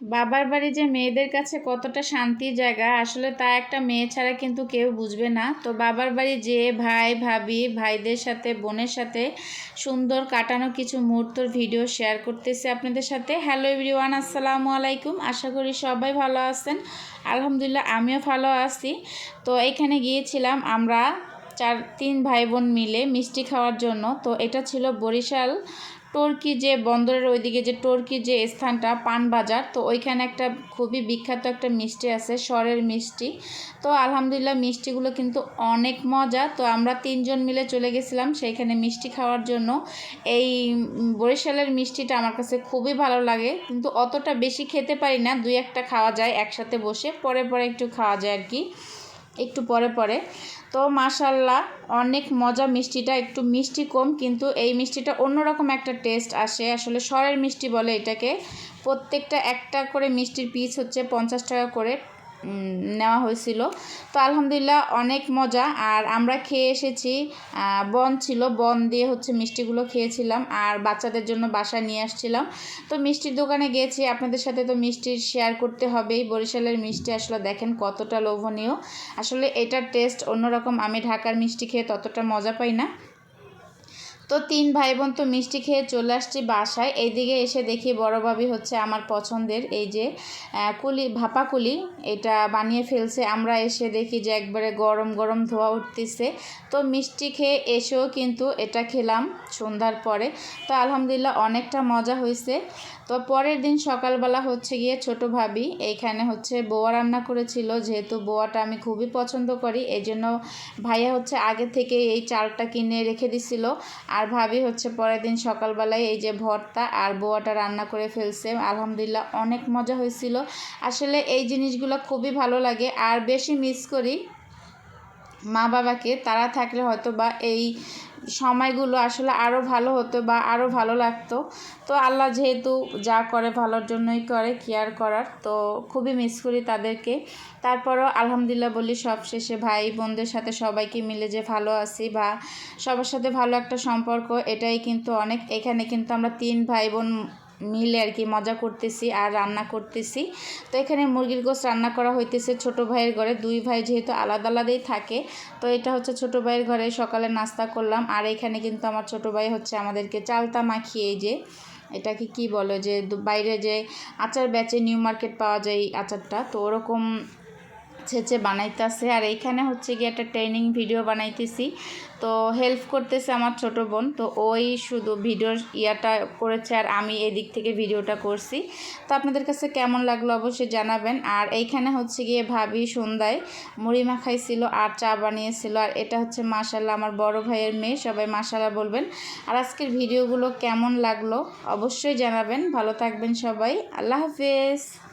বাবার বাড়ি যে মেয়েদের কাছে কতটা শান্তির জায়গা, আসলে তা একটা মেয়ে ছাড়া কিন্তু কেউ বুঝবে না। তো বাবার বাড়ি যে ভাই, ভাবি, ভাইদের সাথে, বোনের সাথে সুন্দর কাটানো কিছু মুহূর্তর ভিডিও শেয়ার করতেছি আপনাদের সাথে। হ্যালো এভরিওয়ান, আসসালামু আলাইকুম। আশা করি সবাই ভালো আছেন। আলহামদুলিল্লাহ আমিও ভালো আছি। তো এখানে গিয়েছিলাম আমরা চার, তিন ভাই বোন মিলে মিষ্টি খাওয়ার জন্য। তো এটা ছিল বরিশাল টর্কি যে বন্দরের ওইদিকে যে টর্কি যে স্থানটা, পানবাজার, তো ওইখানে একটা খুবই বিখ্যাত একটা মিষ্টি আছে স্বরের মিষ্টি। তো আলহামদুলিল্লাহ মিষ্টিগুলো কিন্তু অনেক মজা। তো আমরা তিনজন মিলে চলে গেছিলাম সেইখানে মিষ্টি খাওয়ার জন্য। এই বরিশালের মিষ্টিটা আমার কাছে খুবই ভালো লাগে। কিন্তু অতটা বেশি খেতে পারি না, দুই একটা খাওয়া যায় একসাথে বসে, পরে পরে একটু খাওয়া যায় আর কি। একটু পরে পরে। তো মাশাল্লাহ অনেক মজা। মিষ্টিটা একটু মিষ্টি কম, কিন্তু এই মিষ্টিটা অন্যরকম একটা টেস্ট আসে। আসলে সরের মিষ্টি বলে এটাকে। প্রত্যেকটা একটা করে মিষ্টির পিস হচ্ছে পঞ্চাশ টাকা করে। নেওয়া হয়েছিল। তো আলহামদুলিল্লাহ অনেক মজা। আর আমরা খেয়ে এসেছি বন ছিল। বন দিয়ে হচ্ছে মিষ্টিগুলো খেয়েছিলাম আর বাচ্চাদের জন্য বাসায় নিয়ে আসছিলাম। তো মিষ্টির দোকানে গিয়েছি আপনাদের সাথে তো মিষ্টির শেয়ার করতে হবেই। বরিশালের মিষ্টি আসলে দেখেন কতটা লোভনীয়। আসলে এটার টেস্ট অন্যরকম। আমি ঢাকার মিষ্টি খেয়ে ততটা মজা পাই না। তো তিন ভাই বোন তো মিষ্টি খেয়ে চলে আসছি বাসায়। এইদিকে এসে দেখি বড় ভাবি হচ্ছে আমার পছন্দের, এই যে কুলি, ভাপা কুলি, এটা বানিয়ে ফেলছে। আমরা এসে দেখি যে একবারে গরম গরম ধোয়া উঠতেছে। তো মিষ্টি খেয়ে এসেও কিন্তু এটা খেলাম সন্ধ্যার পরে। তো আলহামদুলিল্লাহ অনেকটা মজা হয়েছে। তো পরের দিন সকালবেলা হচ্ছে গিয়ে ছোট ভাবি এইখানে হচ্ছে বোয়া রান্না করেছিল। যেহেতু বোয়াটা আমি খুবই পছন্দ করি এই জন্য ভাইয়া হচ্ছে আগে থেকে এই চালটা কিনে রেখে দিছিল। আর ভাবি হচ্ছে পরের দিন সকালবেলায় এই যে ভর্তা আর বোয়াটা রান্না করে ফেলছে। আলহামদুলিল্লাহ অনেক মজা হয়েছিল। আসলে এই জিনিসগুলো খুবই ভালো লাগে। আর বেশি মিস করি মা বাবাকে তারা থাকলে হয়তো বা এই সময়গুলো আসলে আরও ভালো হতো বা আরও ভালো লাগতো। তো আল্লাহ যেহেতু যা করে ভালোর জন্যই করে কেয়ার করার, তো খুবই মিস করি তাদেরকে। তারপরও আলহামদুলিল্লাহ বলি সব শেষে ভাই বোনদের সাথে সবাইকে মিলে যে ভালো আছি বা সবার সাথে ভালো একটা সম্পর্ক, এটাই কিন্তু অনেক। এখানে কিন্তু আমরা তিন ভাই বোন মিলে আর কি মজা করতেছি আর রান্না করতেছি। তো এখানে মুরগির গোস রান্না করা হইতেছে ছোট ভাইয়ের ঘরে। দুই ভাই যেহেতু আলাদা আলাদাই থাকে, তো এটা হচ্ছে ছোট ভাইয়ের ঘরে সকালে নাস্তা করলাম। আর এখানে কিন্তু আমার ছোট ভাই হচ্ছে আমাদেরকে চালতা মাখিয়ে যে, এটাকে কি বলে যে, বাইরে যে আচার বেচে নিউ মার্কেট পাওয়া যায় আচারটা, তো ওরকম ছেঁচে বানাইতেছে। আর এইখানে হচ্ছে গিয়ে একটা ট্রেনিং ভিডিও বানাইতেছি। তো হেল্প করতেছে আমার ছোট বোন। তো ওই শুধু ভিডিওর ইয়াটা করেছে আর আমি এদিক থেকে ভিডিওটা করছি। তো আপনাদের কাছে কেমন লাগল অবশ্যই জানাবেন। আর এইখানে হচ্ছে গিয়ে ভাবি সন্ধ্যায় মুড়ি মাখাইছিল আর চা বানিয়েছিল। আর এটা হচ্ছে মাসাল্লাহ আমার বড় ভাইয়ের মেয়ে, সবাই মাসাল্লাহ বলবেন। আর আজকের ভিডিওগুলো কেমন লাগল অবশ্যই জানাবেন। ভালো থাকবেন সবাই। আল্লাহ হাফেজ।